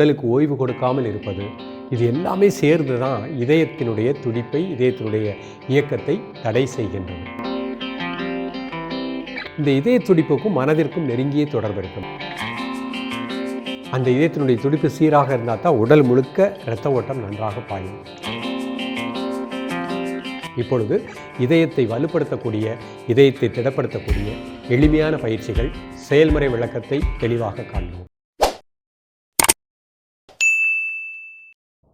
உடலுக்கு ஓய்வு கொடுக்காமல் இருப்பது. இது எல்லாமே சேர்ந்து தான் இதயத்தினுடைய துடிப்பை இதயத்தினுடைய இயக்கத்தை தடை செய்கின்றது. இந்த இதய துடிப்புக்கும் மனதிற்கும் நெருங்கிய தொடர்பு இருக்கும். அந்த இதயத்தினுடைய துடிப்பு சீராக இருந்தால் தான் உடல் முழுக்க இரத்த ஓட்டம் நன்றாக பாயும். இப்பொழுது இதயத்தை வலுப்படுத்தக்கூடிய இதயத்தை திடப்படுத்தக்கூடிய எளிமையான பயிற்சிகள் செயல்முறை விளக்கத்தை தெளிவாக காண்போம்.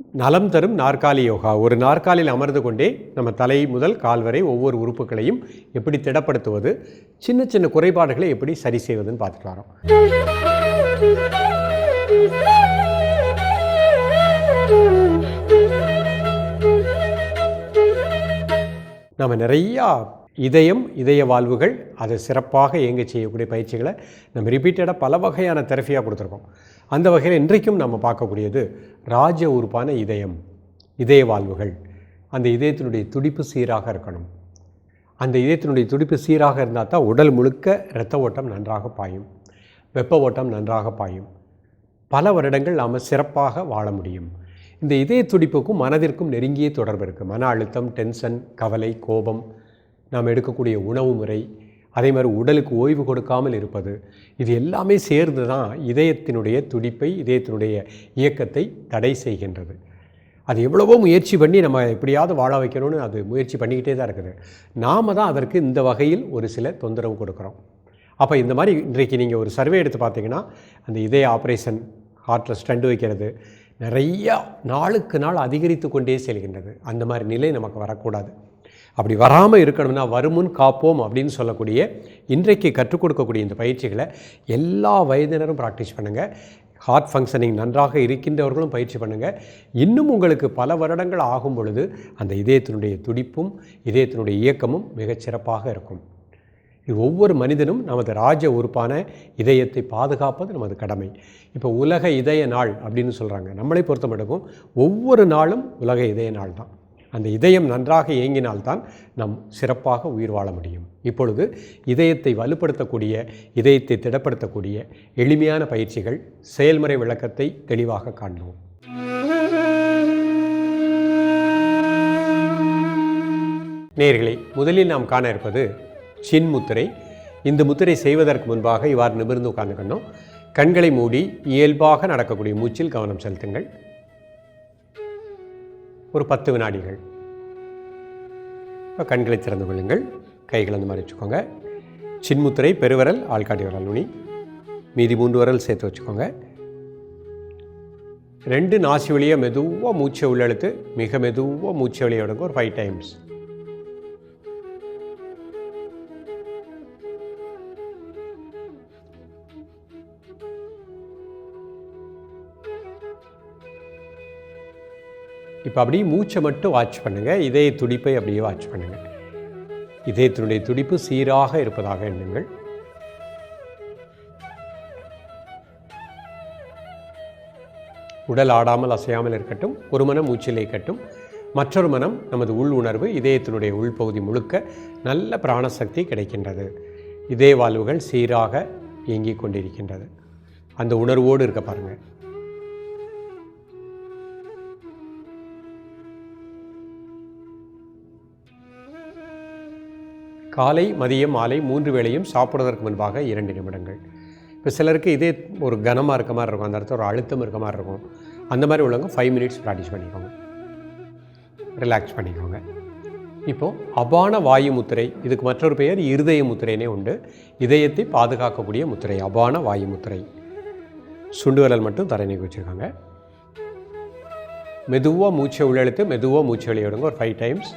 நலம் தரும் நாற்காலி யோகா. ஒரு நாற்காலியில் அமர்ந்து கொண்டே நம்ம தலை முதல் கால் வரை ஒவ்வொரு உறுப்புகளையும் எப்படி திடப்படுத்துவது சின்ன சின்ன குறைபாடுகளை எப்படி சரி செய்வதுன்னு பார்த்துட்டு வரோம். நம்ம நிறையா இதயம் இதய வாழ்வுகள் அதை சிறப்பாக இயங்க செய்யக்கூடிய பயிற்சிகளை நம்ம ரிப்பீட்டடாக பல வகையான தெரப்பியாக கொடுத்துருக்கோம். அந்த வகையில் இன்றைக்கும் நம்ம பார்க்கக்கூடியது ராஜ உறுப்பான இதயம் இதய வாழ்வுகள். அந்த இதயத்தினுடைய துடிப்பு சீராக இருக்கணும். அந்த இதயத்தினுடைய துடிப்பு சீராக இருந்தால் தான் உடல் முழுக்க இரத்த ஓட்டம் நன்றாக பாயும். வெப்ப ஓட்டம் நன்றாக பாயும். பல வருடங்கள் நாம் சிறப்பாக வாழ முடியும். இந்த இதய துடிப்புக்கும் மனதிற்கும் நெருங்கிய தொடர்பு இருக்குது மன அழுத்தம் டென்ஷன் கவலை கோபம். நாம் எடுக்கக்கூடிய உணவு முறை அதே மாதிரி உடலுக்கு ஓய்வு கொடுக்காமல் இருப்பது இது எல்லாமே சேர்ந்து தான் இதயத்தினுடைய துடிப்பை இதயத்தினுடைய இயக்கத்தை தடை செய்கின்றது. அது எவ்வளவோ முயற்சி பண்ணி நம்ம எப்படியாவது வாழ வைக்கணும்னு அது முயற்சி பண்ணிக்கிட்டே தான் இருக்குது. நாம் தான் அதற்கு இந்த வகையில் ஒரு சில தொந்தரவு கொடுக்குறோம். அப்போ இந்த மாதிரி இன்றைக்கு நீங்கள் ஒரு சர்வே எடுத்து பார்த்தீங்கன்னா அந்த இதய ஆப்ரேஷன் ஹார்ட்டில் ஸ்டண்ட் வைக்கிறது நிறையா நாளுக்கு நாள் அதிகரித்து கொண்டே செல்கின்றது. அந்த மாதிரி நிலை நமக்கு வரக்கூடாது. அப்படி வராமல் இருக்கணும்னா வருமுன் காப்போம் அப்படின்னு சொல்லக்கூடிய இன்றைக்கு கற்றுக் கொடுக்கக்கூடிய இந்த பயிற்சிகளை எல்லா வயதினரும் ப்ராக்டிஸ் பண்ணுங்கள் ஹார்ட் ஃபங்க்ஷனிங் நன்றாக இருக்கின்றவர்களும் பயிற்சி பண்ணுங்கள் இன்னும் உங்களுக்கு பல வருடங்கள் ஆகும் பொழுது அந்த இதயத்தினுடைய துடிப்பும் இதயத்தினுடைய இயக்கமும் மிகச்சிறப்பாக இருக்கும். இது ஒவ்வொரு மனிதனும் நமது ராஜ உறுப்பான இதயத்தை பாதுகாப்பது நமது கடமை. இப்போ உலக இதய நாள் அப்படின்னு சொல்கிறாங்க நம்மளை பொறுத்த மட்டுக்கும் ஒவ்வொரு நாளும் உலக இதய நாள் தான் அந்த இதயம் நன்றாக இயங்கினால்தான் நம் சிறப்பாக உயிர் வாழ முடியும். இப்பொழுது இதயத்தை வலுப்படுத்தக்கூடிய இதயத்தை திடப்படுத்தக்கூடிய எளிமையான பயிற்சிகள் செயல்முறை விளக்கத்தை தெளிவாக காண்போம். நேர்களே முதலில் நாம் காண இருப்பது சின் முத்திரை. இந்த முத்திரை செய்வதற்கு முன்பாக இவ்வாறு நிமிர்ந்து உட்கார்ந்துக்கணும் கண்களை மூடி இயல்பாக நடக்கக்கூடிய மூச்சில் கவனம் செலுத்துங்கள். ஒரு பத்து வினாடிகள். இப்போ கண்களை திறந்து கொள்ளுங்கள். கைகளை அந்த மாதிரி வச்சுக்கோங்க. சின்முத்திரை பெருவரல் ஆள்காட்டி வரல் நுனி. மீதி மூன்று வரல் சேர்த்து வச்சுக்கோங்க. ரெண்டு நாசி வழியாக மெதுவாக மூச்சை உள்ளெழுத்து மிக மெதுவாக மூச்சை வழியை விடுங்க ஒரு ஃபைவ் டைம்ஸ் இப்போ அப்படியே மூச்சை மட்டும் வாட்ச் பண்ணுங்கள் இதய துடிப்பை அப்படியே வாட்ச் பண்ணுங்கள் இதயத்தினுடைய துடிப்பு சீராக இருப்பதாக எண்ணுங்கள். உடல் ஆடாமல் அசையாமல் இருக்கட்டும் ஒரு மனம் மூச்சில் இருக்கட்டும் மற்றொரு மனம் நமது உள் உணர்வு இதயத்தினுடைய உள்பகுதி முழுக்க நல்ல பிராணசக்தி கிடைக்கின்றது. இதய வாழ்வுகள் சீராக இயங்கிக் கொண்டிருக்கின்றது. அந்த உணர்வோடு இருக்க பாருங்கள் காலை மதியம் மாலை மூன்று வேளையும் சாப்பிடுவதற்கு முன்பாக இரண்டு நிமிடங்கள். இப்போ சிலருக்கு இதே ஒரு கனமாக இருக்க மாதிரி இருக்கும். அந்த இடத்துல ஒரு அழுத்தம் இருக்க மாதிரி இருக்கும். அந்த மாதிரி உள்ளவங்க ஃபைவ் மினிட்ஸ் ப்ராக்டிஸ் பண்ணிக்கோங்க. ரிலாக்ஸ் பண்ணிக்கோங்க. இப்போது அபான வாயு முத்திரை இதுக்கு மற்றொரு பெயர் இருதய முத்திரைனே உண்டு. இதயத்தை பாதுகாக்கக்கூடிய முத்திரை அபான வாயு முத்திரை. சுண்டு விரல் மட்டும் தரை நீக்கி வச்சுருக்காங்க. மெதுவாக மூச்சை உள்ளெழுத்து மெதுவாக மூச்சை வெளியே விடுங்க. ஒரு ஃபைவ் டைம்ஸ்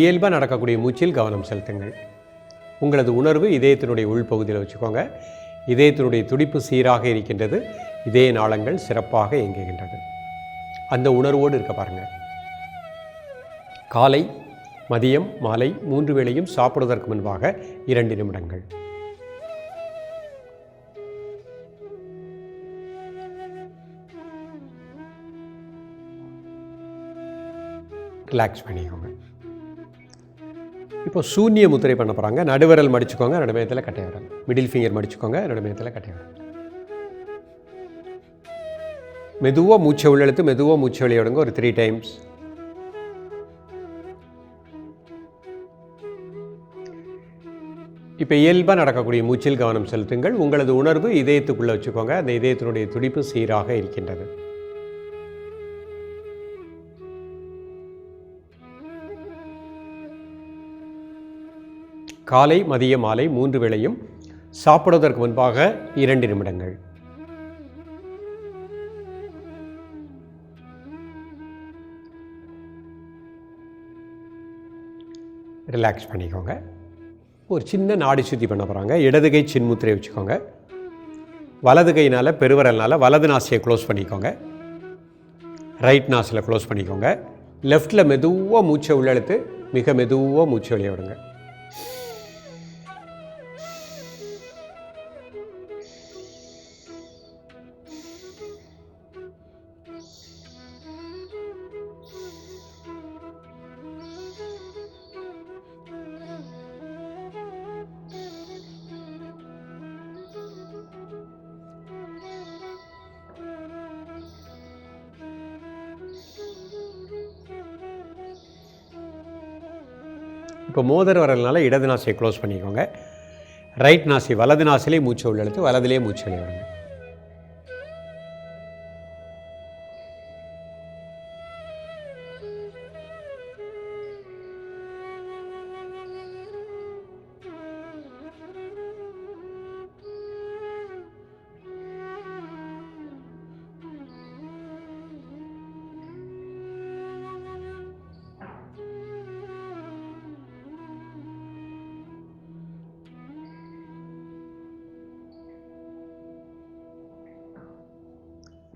இயல்பாக நடக்கக்கூடிய மூச்சில் கவனம் செலுத்துங்கள். உங்களது உணர்வு இதயத்தினுடைய உள்பகுதியில் வச்சுக்கோங்க. இதயத்தினுடைய துடிப்பு சீராக இருக்கின்றது. இதய நாளங்கள் சிறப்பாக இயங்குகின்றது அந்த உணர்வோடு இருக்க பாருங்கள் காலை மதியம் மாலை மூன்று வேளையும் சாப்பிடுவதற்கு முன்பாக இரண்டு நிமிடங்கள். ரிலாக்ஸ் பண்ணிக்கோங்க. இப்போ சூன்ய முத்திரை பண்ண போகிறாங்க நடுவிரல் மடிச்சுக்கோங்க நடுமையத்தில் கட்டை விரல் மிடில் ஃபிங்கர் மடிச்சுக்கோங்க நடுமையத்தில் கட்டை விரல் மெதுவாக மூச்சை உள்ளெழுத்து மெதுவாக மூச்சை வெளியே ஒரு த்ரீ டைம்ஸ் இப்போ இயல்பாக நடக்கக்கூடிய மூச்சில் கவனம் செலுத்துங்கள். உங்களது உணர்வு இதயத்துக்குள்ளே வச்சுக்கோங்க. அந்த இதயத்தினுடைய துடிப்பு சீராக இருக்கின்றது. காலை மதிய மாலை மூன்று வேளையும் சாப்பிடுவதற்கு முன்பாக இரண்டு நிமிடங்கள். ரிலாக்ஸ் பண்ணிக்கோங்க. ஒரு சின்ன நாடி சுத்தி பண்ண போகிறாங்க இடது கை சின்முத்திரையை வச்சுக்கோங்க. வலது கைனால் பெருவரல்னால் வலது நாசியை க்ளோஸ் பண்ணிக்கோங்க. ரைட் நாசில் க்ளோஸ் பண்ணிக்கோங்க. லெஃப்டில் மெதுவாக மூச்சை உள்ளெழுத்து மிக மெதுவாக மூச்சை வெளியே விடுங்க. இப்போ மோதிர வரதுனால இடது நாசியை க்ளோஸ் பண்ணிக்கோங்க. ரைட் நாசி வலது நாசிலே மூச்சு உள்ளெழுத்து வலதுலேயே மூச்சு வெளியே வருங்க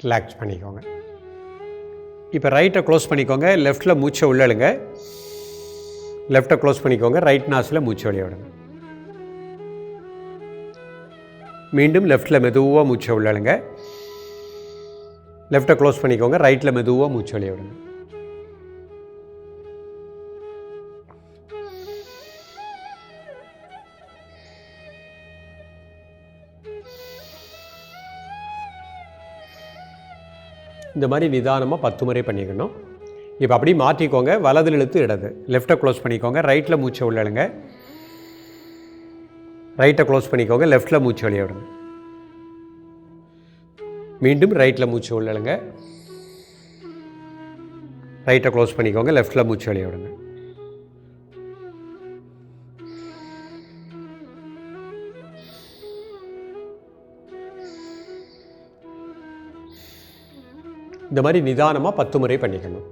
ரிலாக்ஸ் பண்ணிக்கோங்க. இப்போ ரைட்டை க்ளோஸ் பண்ணிக்கோங்க. லெஃப்ட்டில் மூச்சை உள்ளழுங்க லெஃப்ட்டை க்ளோஸ் பண்ணிக்கோங்க. ரைட் நாசில் மூச்சை வெளியே விடுங்க. மீண்டும் லெஃப்ட்டில் மெதுவாக மூச்சை உள்ளழுங்க லெஃப்ட்டை க்ளோஸ் பண்ணிக்கோங்க. ரைட்டில் மெதுவாக மூச்சு வெளியே விடுங்க. இந்த மாதிரி நிதானமாக பத்து முறை பண்ணிக்கணும். இப்போ அப்படி மாற்றிக்கோங்க வலதில் இழுத்து இடது. லெஃப்ட்டை க்ளோஸ் பண்ணிக்கோங்க ரைட்டில் மூச்சை உள்ளழுங்க ரைட்டை க்ளோஸ் பண்ணிக்கோங்க லெஃப்ட்டில் மூச்சு வெளியே விடுங்க. மீண்டும் ரைட்டில் மூச்சு உள்ளழுங்க ரைட்டை க்ளோஸ் பண்ணிக்கோங்க லெஃப்ட்டில் மூச்சு வெளியே விடுங்க. இந்த மாதிரி நிதானமாக பத்து முறை பண்ணிக்கணும்.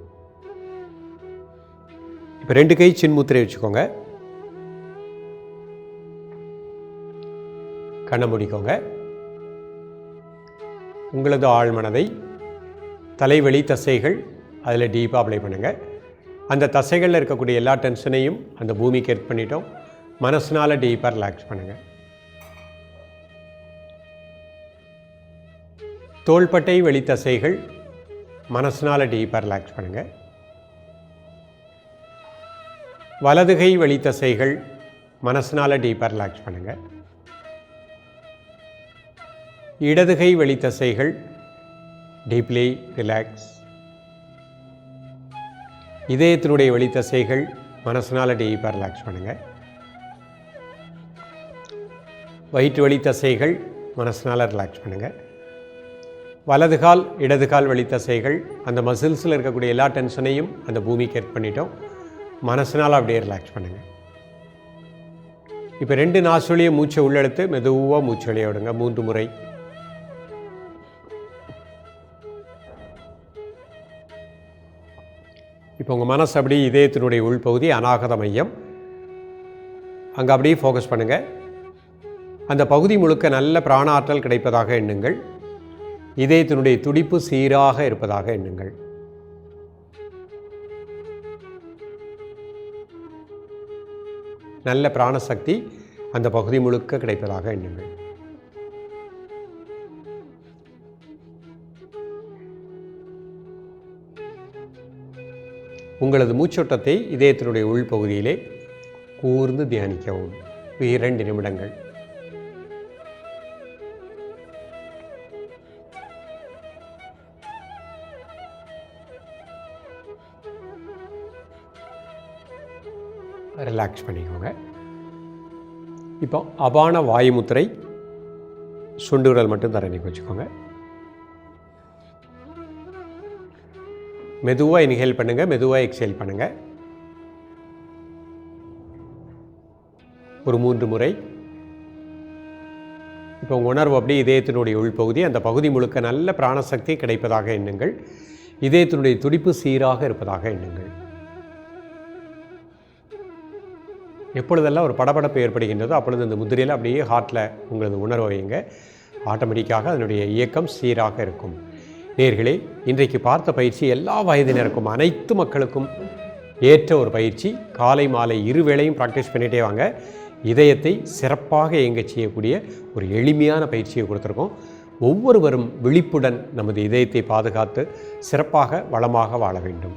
இப்போ ரெண்டு கை சின்முத்திரை வச்சுக்கோங்க. கண்ணை முடிக்கோங்க. உங்களது ஆழ்மனதை தலைவலி தசைகள் அதில் டீப்பாக அப்ளை பண்ணுங்கள் அந்த தசைகளில் இருக்கக்கூடிய எல்லா டென்ஷனையும் அந்த பூமிக்கு ஏற்ப பண்ணிட்டோம். மனசினால் டீப்பாக ரிலாக்ஸ் பண்ணுங்கள் தோள்பட்டை வெளித்தசைகள் மனசினால் டீப்பாக ரிலாக்ஸ் பண்ணுங்கள் வலதுகை வெளித்தசைகள் மனசினால் டீப்பாக ரிலாக்ஸ் பண்ணுங்கள் இடதுகை வெளித்தசைகள் டீப்லி ரிலாக்ஸ் இதயத்தினுடைய வெளித்தசைகள் மனசினால் டீப்பாக ரிலாக்ஸ் பண்ணுங்கள் வயிற்று வழி தசைகள் மனசினால் ரிலாக்ஸ் பண்ணுங்கள் வலது கால் இடது கால் வழித்தசைகள் அந்த மசில்ஸில் இருக்கக்கூடிய எல்லா டென்ஷனையும் அந்த பூமிக்கு ஏற்ப பண்ணிட்டோம். மனசுனால் அப்படியே ரிலாக்ஸ் பண்ணுங்கள் இப்போ ரெண்டு நாசுலியும் மூச்சை உள்ளெடுத்து மெதுவாக மூச்சு வெளியே விடுங்க. மூன்று முறை. இப்போ உங்கள் மனசு அப்படி இதயத்தினுடைய உள்பகுதி அநாகத மையம். அங்கே அப்படியே ஃபோக்கஸ் பண்ணுங்கள் அந்த பகுதி முழுக்க நல்ல பிராண ஆற்றல் கிடைப்பதாக எண்ணுங்கள். இதயத்தினுடைய துடிப்பு சீராக இருப்பதாக எண்ணுங்கள். நல்ல பிராணசக்தி அந்த பகுதி முழுக்க கிடைப்பதாக எண்ணுங்கள். உங்களது மூச்சோட்டத்தை இதயத்தினுடைய உள்பகுதியிலே கூர்ந்து தியானிக்கவும். இரண்டு நிமிடங்கள். ரிலாக்ஸ் பண்ணிக்கோங்க. இப்போ அபான வாயுமுத்திரை சுண்டு விரல் மட்டும் தரணிக்கு வச்சுக்கோங்க. மெதுவாக இன்ஹேல் பண்ணுங்கள் மெதுவாக எக்ஸேல் பண்ணுங்கள் ஒரு மூன்று முறை. இப்போ உங்கள் உணர்வு அப்படியே இதயத்தினுடைய உள்பகுதி அந்த பகுதி முழுக்க நல்ல பிராணசக்தி கிடைப்பதாக எண்ணுங்கள். இதயத்தினுடைய துடிப்பு சீராக இருப்பதாக எண்ணுங்கள். எப்பொழுதெல்லாம் ஒரு படபடப்பு ஏற்படுகின்றதோ அப்பொழுது அந்த முதிரையில் அப்படியே ஹார்ட்டில் உங்களது உணர்வை வைங்க ஆட்டோமேட்டிக்காக அதனுடைய இயக்கம் சீராக இருக்கும். நேர்களே இன்றைக்கு பார்த்த பயிற்சி எல்லா வயதினருக்கும் அனைத்து மக்களுக்கும் ஏற்ற ஒரு பயிற்சி. காலை மாலை இரு வேளையும் ப்ராக்டிஸ் பண்ணிகிட்டே வாங்க. இதயத்தை சிறப்பாக இயங்க செய்யக்கூடிய ஒரு எளிமையான பயிற்சியை கொடுத்துருக்கோம். ஒவ்வொருவரும் விழிப்புடன் நமது இதயத்தை பாதுகாத்து சிறப்பாக வளமாக வாழ வேண்டும்.